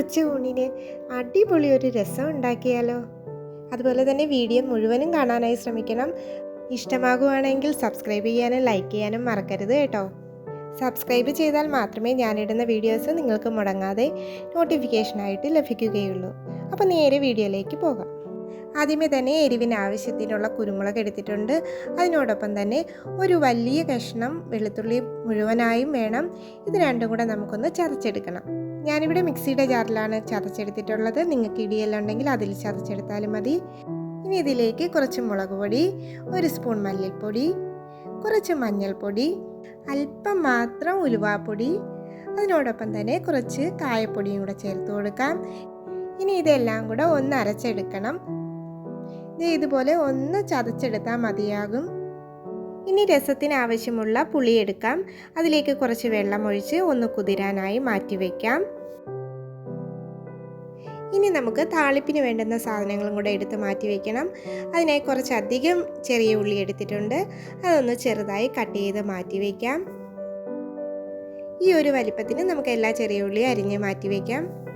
ഉച്ച ഊണിന് അടിപൊളി ഒരു രസം ഉണ്ടാക്കിയാലോ. അതുപോലെ തന്നെ വീഡിയോ മുഴുവനും കാണാനായി ശ്രമിക്കണം. ഇഷ്ടമാകുവാണെങ്കിൽ സബ്സ്ക്രൈബ് ചെയ്യാനും ലൈക്ക് ചെയ്യാനും മറക്കരുത് കേട്ടോ. സബ്സ്ക്രൈബ് ചെയ്താൽ മാത്രമേ ഞാനിടുന്ന വീഡിയോസ് നിങ്ങൾക്ക് മുടങ്ങാതെ നോട്ടിഫിക്കേഷനായിട്ട് ലഭിക്കുകയുള്ളൂ. അപ്പോൾ നേരെ വീഡിയോയിലേക്ക് പോകാം. ആദ്യമേ തന്നെ എരിവിന് ആവശ്യത്തിനുള്ള കുരുമുളക് എടുത്തിട്ടുണ്ട്. അതിനോടൊപ്പം തന്നെ ഒരു വലിയ കഷ്ണം വെളുത്തുള്ളി മുഴുവനായും വേണം. ഇത് രണ്ടും കൂടെ നമുക്കൊന്ന് ചതച്ചെടുക്കണം. ഞാനിവിടെ മിക്സിയുടെ ജാറിലാണ് ചതച്ചെടുത്തിട്ടുള്ളത്. നിങ്ങൾക്ക് ഇടിയെല്ലാം ഉണ്ടെങ്കിൽ അതിൽ ചതച്ചെടുത്താലും മതി. ഇനി ഇതിലേക്ക് കുറച്ച് മുളക് പൊടി ഒരു സ്പൂൺ മല്ലിപ്പൊടി കുറച്ച് മഞ്ഞൾപ്പൊടി അല്പം മാത്രം ഉലുവാപ്പൊടി. അതിനോടൊപ്പം തന്നെ കുറച്ച് കായപ്പൊടിയും കൂടെ ചേർത്ത് കൊടുക്കാം. ഇനി ഇതെല്ലാം കൂടെ ഒന്ന് അരച്ചെടുക്കണം. ഇത് ഇതുപോലെ ഒന്ന് ചതച്ചെടുത്താൽ മതിയാകും. ഇനി രസത്തിന് ആവശ്യമുള്ള പുളി എടുക്കാം. അതിലേക്ക് കുറച്ച് വെള്ളം ഒഴിച്ച് ഒന്ന് കുതിരാനായി മാറ്റി വയ്ക്കാം ഇനി നമുക്ക് താളിപ്പിന് വേണ്ടുന്ന സാധനങ്ങളും കൂടെ എടുത്ത് മാറ്റി വയ്ക്കണം അതിനായി കുറച്ചധികം ചെറിയ ഉള്ളി എടുത്തിട്ടുണ്ട്. അതൊന്ന് ചെറുതായി കട്ട് ചെയ്ത് മാറ്റി വയ്ക്കാം ഈ ഒരു വലിപ്പത്തിന് നമുക്ക് എല്ലാ ചെറിയ ഉള്ളി അരിഞ്ഞ് മാറ്റി വയ്ക്കാം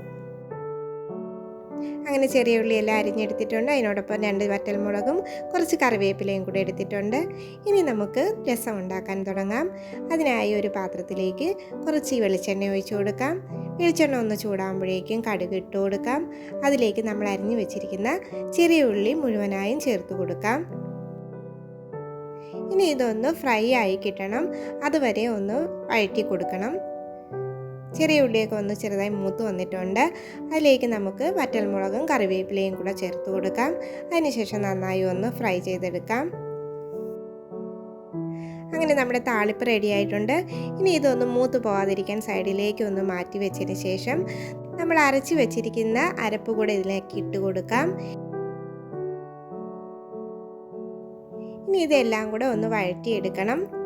അങ്ങനെ ചെറിയ ഉള്ളിയെല്ലാം അരിഞ്ഞെടുത്തിട്ടുണ്ട്. അതിനോടൊപ്പം രണ്ട് വറ്റൽമുളകും കുറച്ച് കറിവേപ്പിലയും കൂടെ എടുത്തിട്ടുണ്ട്. ഇനി നമുക്ക് രസം ഉണ്ടാക്കാൻ തുടങ്ങാം. അതിനായി ഒരു പാത്രത്തിലേക്ക് കുറച്ച് വെളിച്ചെണ്ണ ഒഴിച്ച് കൊടുക്കാം. വെളിച്ചെണ്ണ ഒന്ന് ചൂടാകുമ്പോഴേക്കും കടുക് ഇട്ട് കൊടുക്കാം. അതിലേക്ക് നമ്മൾ അരിഞ്ഞു വെച്ചിരിക്കുന്ന ചെറിയ ഉള്ളി മുഴുവനായും ചേർത്ത് കൊടുക്കാം. ഇനി ഇതൊന്ന് ഫ്രൈ ആയി കിട്ടണം. അതുവരെ ഒന്ന് വഴറ്റി കൊടുക്കണം. ചെറിയ ഉള്ളിയൊക്കെ ഒന്ന് ചെറുതായി മൂത്ത് വന്നിട്ടുണ്ട്. അതിലേക്ക് നമുക്ക് വറ്റൽമുളകും കറിവേപ്പിലയും കൂടെ ചേർത്ത് കൊടുക്കാം. അതിനുശേഷം നന്നായി ഒന്ന് ഫ്രൈ ചെയ്തെടുക്കാം. അങ്ങനെ നമ്മുടെ താളിപ്പ് റെഡി ആയിട്ടുണ്ട്. ഇനി ഇതൊന്ന് മൂത്ത് പോകാതിരിക്കാൻ സൈഡിലേക്ക് ഒന്ന് മാറ്റി വെച്ചതിന് ശേഷം നമ്മൾ അരച്ച് വെച്ചിരിക്കുന്ന അരപ്പ് കൂടെ ഇതിലേക്ക് ഇട്ട് കൊടുക്കാം. ഇനി ഇതെല്ലാം കൂടെ ഒന്ന് വഴറ്റിയെടുക്കണം.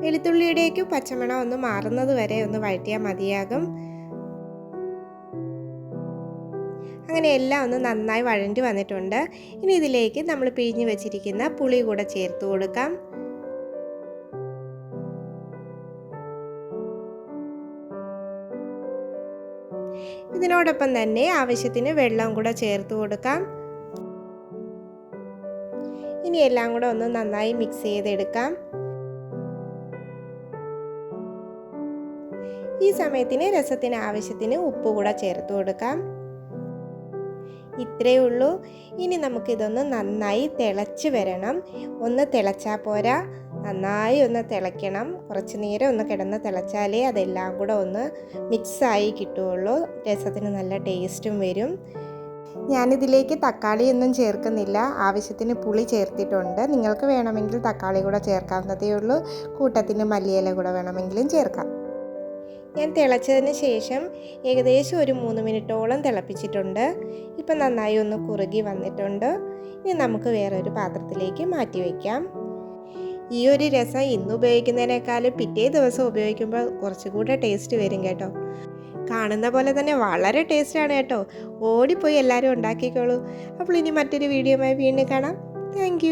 വെളുത്തുള്ളിയുടേക്കും പച്ചമണം ഒന്ന് മാറുന്നത് വരെ ഒന്ന് വഴറ്റിയാൽ മതിയാകും. അങ്ങനെ എല്ലാം ഒന്ന് നന്നായി വഴണ്ടി വന്നിട്ടുണ്ട്. ഇനി ഇതിലേക്ക് നമ്മൾ പിഴിഞ്ഞ് വെച്ചിരിക്കുന്ന പുളി കൂടെ ചേർത്ത് കൊടുക്കാം. ഇതിനോടൊപ്പം തന്നെ ആവശ്യത്തിന് വെള്ളം കൂടെ ചേർത്ത് കൊടുക്കാം. ഇനി എല്ലാം കൂടെ ഒന്ന് നന്നായി മിക്സ് ചെയ്തെടുക്കാം. ഈ സമയത്തിന് രസത്തിന് ആവശ്യത്തിന് ഉപ്പ് കൂടെ ചേർത്ത് കൊടുക്കാം. ഇത്രയേ ഉള്ളൂ. ഇനി നമുക്കിതൊന്ന് നന്നായി തിളച്ച് വരണം. ഒന്ന് തിളച്ചാൽ പോരാ. നന്നായി ഒന്ന് തിളയ്ക്കണം. കുറച്ച് നേരം ഒന്ന് കിടന്ന് തിളച്ചാലേ അതെല്ലാം കൂടെ ഒന്ന് മിക്സായി കിട്ടുകയുള്ളൂ. രസത്തിന് നല്ല ടേസ്റ്റും വരും. ഞാനിതിലേക്ക് തക്കാളിയൊന്നും ചേർക്കുന്നില്ല. ആവശ്യത്തിന് പുളി ചേർത്തിട്ടുണ്ട്. നിങ്ങൾക്ക് വേണമെങ്കിൽ തക്കാളി കൂടെ ചേർക്കാവുന്നതേ ഉള്ളൂ. കൂട്ടത്തിന് മല്ലിയില കൂടെ വേണമെങ്കിലും ചേർക്കാം. ഞാൻ തിളച്ചതിന് ശേഷം ഏകദേശം ഒരു മൂന്ന് മിനിറ്റോളം തിളപ്പിച്ചിട്ടുണ്ട്. ഇപ്പം നന്നായി ഒന്ന് കുറുകി വന്നിട്ടുണ്ട്. ഇനി നമുക്ക് വേറൊരു പാത്രത്തിലേക്ക് മാറ്റി വയ്ക്കാം ഈ ഒരു രസം ഇന്ന് ഉപയോഗിക്കുന്നതിനേക്കാളും പിറ്റേ ദിവസം ഉപയോഗിക്കുമ്പോൾ കുറച്ചുകൂടെ ടേസ്റ്റ് വരും കേട്ടോ. കാണുന്ന പോലെ തന്നെ വളരെ ടേസ്റ്റാണ് കേട്ടോ. ഓടിപ്പോയി എല്ലാവരും ഉണ്ടാക്കിക്കോളൂ. അപ്പോൾ ഇനി മറ്റൊരു വീഡിയോയുമായി വീണ്ടും കാണാം. താങ്ക്